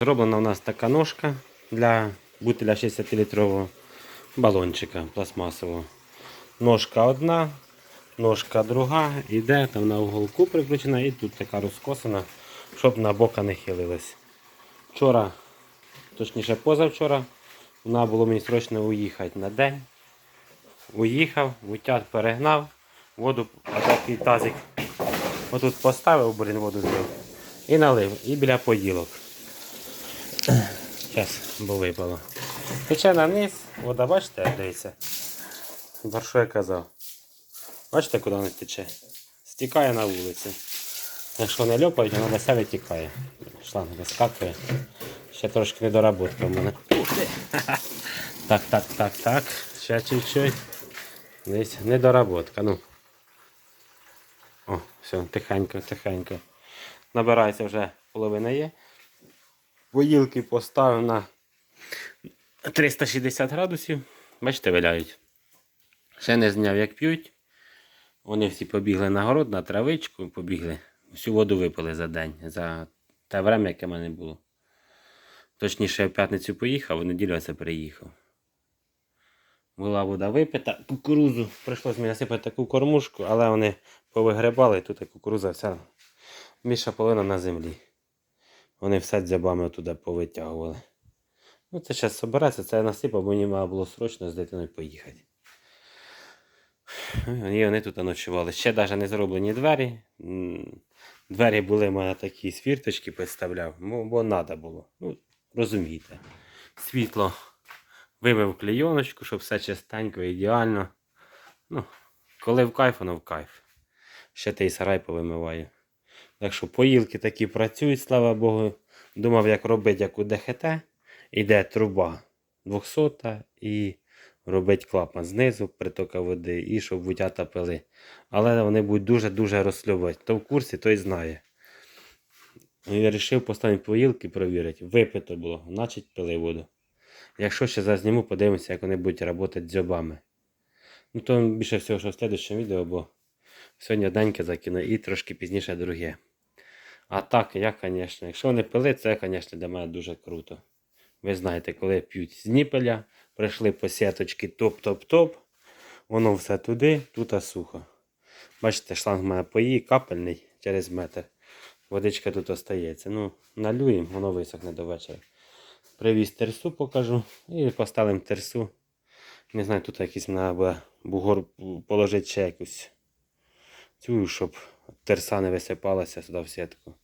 Зроблена у нас така ножка для бутиля 60-літрового балончика пластмасового. Ножка одна, ножка друга, іде там на уголку прикручена і тут така розкосана, щоб на бока не хилилась. Вчора, точніше позавчора, вона було мені срочно уїхати на день. Уїхав, утят перегнав, воду, а такий тазик отут поставив, блін, воду злив і налив, і біля поділок. Зараз, бо випало. Тече на низ, вода, бачите, дивіться. Про що я казав? Бачите, куди вона тече? Стікає на вулиці. Якщо не льопають, вона на себе тікає. Шланг вискакує. Ще трошки недоработка в мене. Так, так, так, так. Ще чуть-чуть. Десь недоработка. Ну. О, все, тихенько, тихенько. Набирається вже половина є. Поїлки поставив на 360 градусів. Бачите, виляють. Ще не зняв, як п'ють. Вони всі побігли на город, на травичку, побігли. Всю воду випили за день, за те время, яке в мене було. Точніше, я в п'ятницю поїхав, в неділю це приїхав. Була вода випита, кукурузу. Прийшлось мені насипати таку кормушку, але вони повигребали, тут кукуруза вся більша половина на землі. Вони все дзябами туди повитягували. Ну, це зараз собереться, це я насипав, бо мені мало було срочно з дитиною поїхати. І вони тут ночували. Ще навіть не зроблені двері. Двері були в мене такі з фірточки підставляв, бо треба було. Ну, розумієте. Світло вимив клейоночку, щоб все чистенько, ідеально. Ну, коли в кайф, воно в кайф. Ще той сарай повимиваю. Так що поїлки такі працюють, слава Богу. Думав, як робити, як у ДХТ. Іде труба 200 і робить клапан знизу притока води і щоб вутята пили. Але вони будуть дуже-дуже розслюбати. Хто в курсі, той знає. І Я вирішив поставити поїлки провірити. Випито було, значить пили воду. Якщо ще зазніму, подивимося, як вони будуть працювати дзьобами. Ну то більше всього, що в слідчому відео, бо сьогодні одненьке закину і трошки пізніше друге. А так, я, звісно, якщо вони пили, це, звісно, для мене дуже круто. Ви знаєте, коли п'ють з ніпеля, прийшли по сіточки топ-топ-топ, воно все туди, тут сухо. Бачите, шланг мене пої, капельний через метр. Водичка тут остається. Ну, налюємо, воно висохне до вечора. Привіз терсу покажу і поставимо терсу. Не знаю, тут якийсь треба бугор положити ще якусь цю, щоб терса не висипалася сюди в сітку.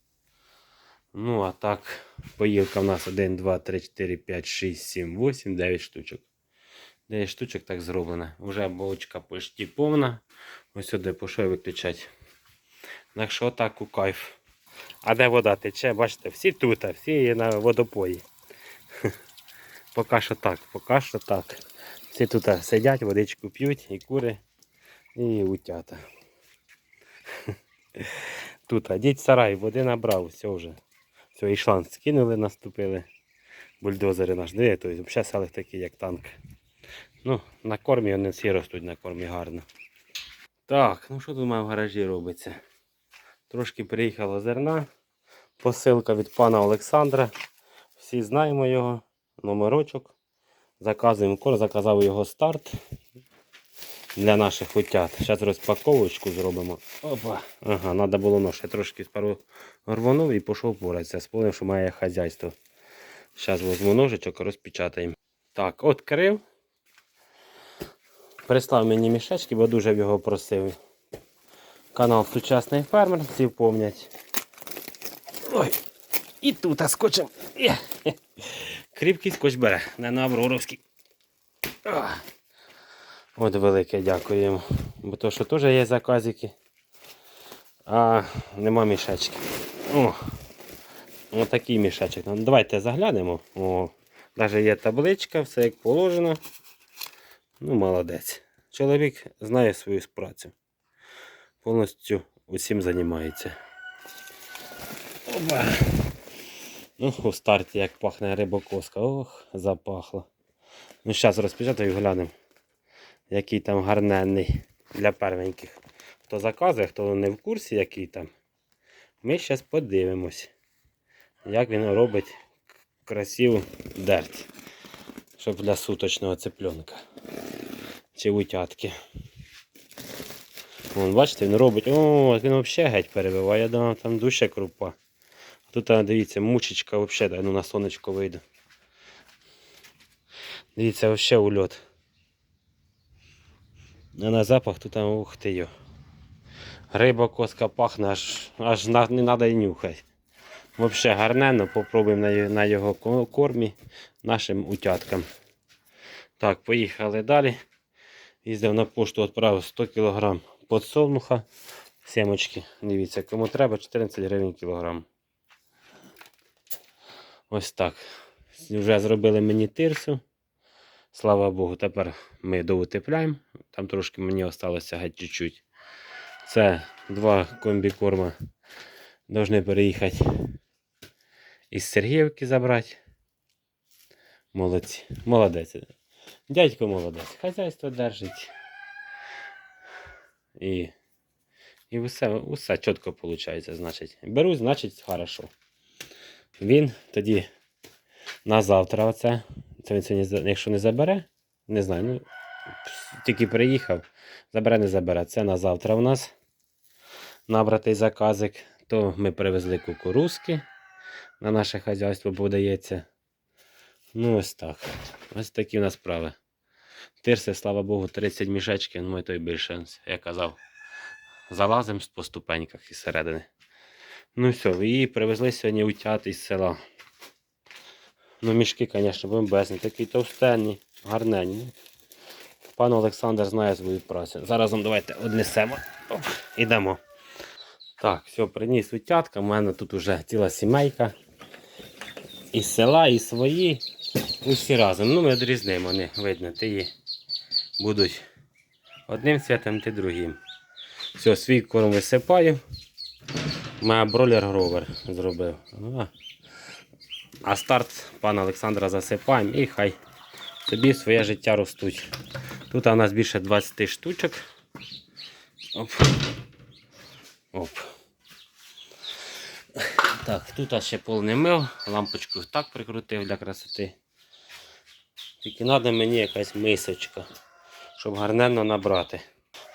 Ну, а так, поїлка в нас 1, 2, 3, 4, 5, 6, 7, 8, 9 штучок. 9 штучок так зроблено. Уже булочка почти повна. Ось сюди пішов виключати. Так що так у кайф. А де вода тече, бачите, всі тут, всі є на водопої. Поки що так, поки що так. Всі тут сидять, водичку п'ють, і кури, і утята. Тут а діть сарай, води набрав, все вже. Все, і шланг скинули, наступили. Бульдозери наш. Диви, то взагалі селих такий, як танк. Ну, на кормі вони всі ростуть на кормі гарно. Так, ну що тут мене в гаражі робиться? Трошки приїхало зерна. Посилка від пана Олександра. Всі знаємо його. Номерочок. Заказуємо корм, заказав його старт для наших утят. Зараз розпаковочку зробимо. Опа. Ага, треба було нож. Я трошки спершу рванув і пішов поратися. Сповнив, що має хазяйство. Зараз візьму ножичок, розпечатаємо. Так, відкрив. Прислав мені мішечки, бо дуже його просив. Канал Сучасний фермер, всі помнять. Ой, і тут а скотчем. Кріпкий скотч бере, не на Авроровський. От велике дякуємо. Бо то, що теж є заказики. А нема мішечки. О, ось такий мішечок. Ну, давайте заглянемо. О, навіть є табличка, все як положено. Ну, молодець. Чоловік знає свою працю. Повністю усім займається. Опа. Ну, у старті як пахне рибокоска. Ох, запахло. Ну, зараз розпечатаю і глянемо, який там гарненний для первеньких. Хто заказує, хто не в курсі, який там. Ми зараз подивимось, як він робить красиву дерть. Щоб для суточного цыпленка. Чи утятки. Вон, бачите, він робить. О, він взагалі геть перебиває. Я думав, там душа крупа. Тут, дивіться, мучечка взагалі, ну на сонечко вийду. Дивіться, взагалі ульот. А на запах тут там, ух ти йо. Риба коска пахне, аж, аж не треба і нюхати. Взагалі гарненно, попробуємо на, на його кормі нашим утяткам. Так, поїхали далі. Їздив на пошту, відправив 100 кг подсолнуха. Семочки. Дивіться, кому треба 14 гривень кілограм. Ось так. Вже зробили мені тирсу. Слава Богу, тепер ми доутепляємо. Там трошки мені осталося геть чуть-чуть. Це два комбікорма. Должны переїхати із Сергіївки забрати. Молодці. Молодець. Дядько молодець. Хазяйство держить. І, і усе, усе чітко виходить, значить. Беру, значить, хорошо. Він тоді на завтра оце. Це він сьогодні, якщо не забере, не знаю, ну, тільки приїхав, забере, не забере. Це на завтра у нас набратий заказик. То ми привезли кукурузки на наше хазяйство подається. Ну, ось так. Ось такі у нас справи. Тирси, слава Богу, 30 мішечків, ну і то й більше, я казав. Залазимо по ступеньках із середини. Ну все, і привезли сьогодні утят із села. Ну, мішки, звісно, бомбезні, такі товстенні, гарненні. Пан Олександр знає свою працю. Зараз вам давайте однесемо. Ідемо. Так, все, приніс утятка. У мене тут уже ціла сімейка. І села, і свої. Усі разом. Ну, ми відрізнимо, не видно, ти її будуть одним святом, ти другим. Все, свій корм висипаю. Моя бролер гровер зробив. А. а старт пана Олександра засипаємо і хай собі своє життя ростуть. Тут у нас більше 20 штучок. Оп. Оп. Так, тут ще пол мив, лампочку так прикрутив для красоти. Тільки треба мені якась мисочка, щоб гарненно набрати.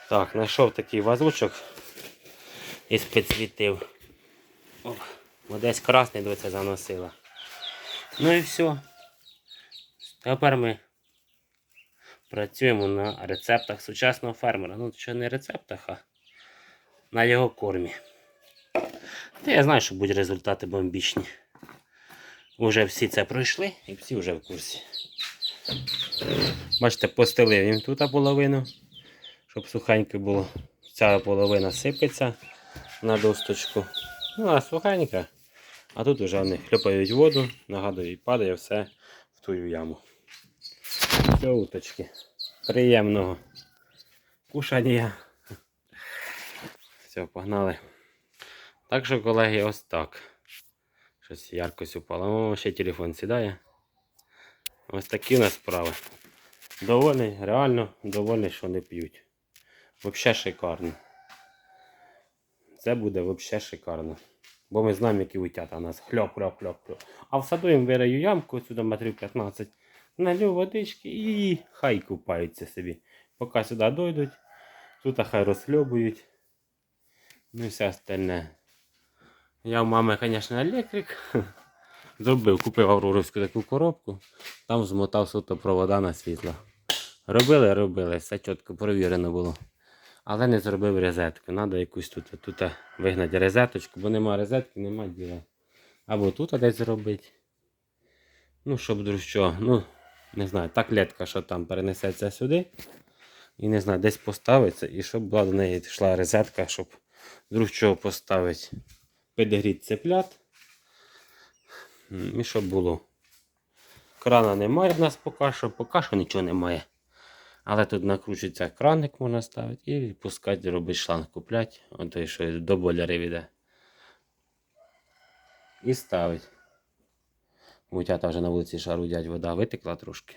Так, знайшов такий вазочок із підсвітив. О, десь красний доця заносила. Ну і все. Тепер ми працюємо на рецептах сучасного фермера. Ну, що не рецептах, а на його кормі. Та я знаю, що будуть результати бомбічні. Уже всі це пройшли і всі вже в курсі. Бачите, постелив їм тут половину, щоб сухенько було. Ця половина сипеться на досточку. Ну, а сухенька. А тут вже вони хльопають воду, нагадую, і падає все в ту яму. Все, уточки. Приємного кушання. Все, погнали. Так що, колеги, ось так. Щось яркость упала. О, ще телефон сідає. Ось такі у нас справи. Довольний, реально довольний, що не п'ють. Взагалі шикарно. Це буде взагалі шикарно. Бо ми знаємо, які утята у нас. Хльоп, хльоп, хльоп, хльоп. А всаду їм вираю ямку, сюди метрів 15. Налю водички і хай купаються собі. Поки сюди дойдуть, тут хай розхльобують. Ну і все остальне. Я в мами, звісно, електрик. Зробив, купив авроровську таку коробку, там змотав суто провода на світло. Робили, робили, все чітко провірено було. Але не зробив розетку. Треба якусь тут, тут вигнати розеточку, бо нема розетки, нема діла. Або тут десь зробити. Ну, щоб друг що, ну, не знаю, та клітка, що там перенесеться сюди. І не знаю, десь поставиться, і щоб була до неї йшла розетка, щоб друг чого поставити. Підігріти цеплят. І щоб було. Крана немає в нас поки що, поки що нічого немає. Але тут накручується краник, можна ставити і пускати, робити шланг купляти. От той, що до бойлерів іде. І ставить. Утята вже на вулиці шарудять, вода витекла трошки.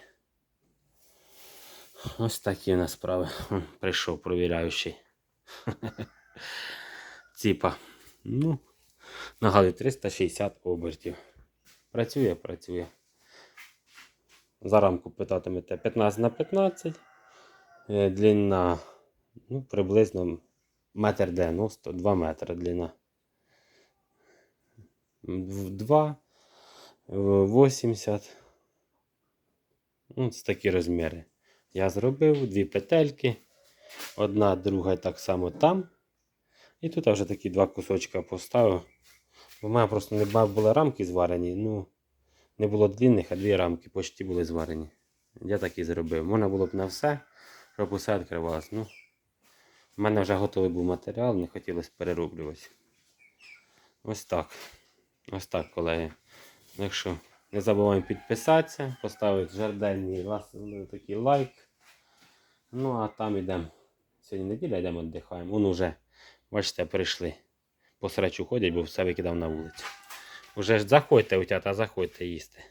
Ось такі у нас справи. Прийшов провіряючий. Ціпа. Ну, нагадую, 360 обертів. Працює, працює. За рамку питатимете 15 на 15. Е, Длина ну, приблизно метр 90, 2 метри длина. 2, 80. Ну, це такі розміри. Я зробив дві петельки. Одна, друга так само там. І тут я вже такі два кусочка поставив. У мене просто не були рамки зварені. Ну, не було длинних, а дві рамки почти були зварені. Я так і зробив. Можна було б на все, щоб усе відкривалось. Ну, у мене вже готовий був матеріал, не хотілося перероблювати. Ось так. Ось так, колеги. Так що не забуваємо підписатися, поставити жардельний ну, такий лайк. Ну, а там йдемо. Сьогодні неділя йдемо віддихаємо. Вон уже, бачите, прийшли. По срачу ходять, бо все викидав на вулицю. Уже ж заходьте, утята, заходьте їсти.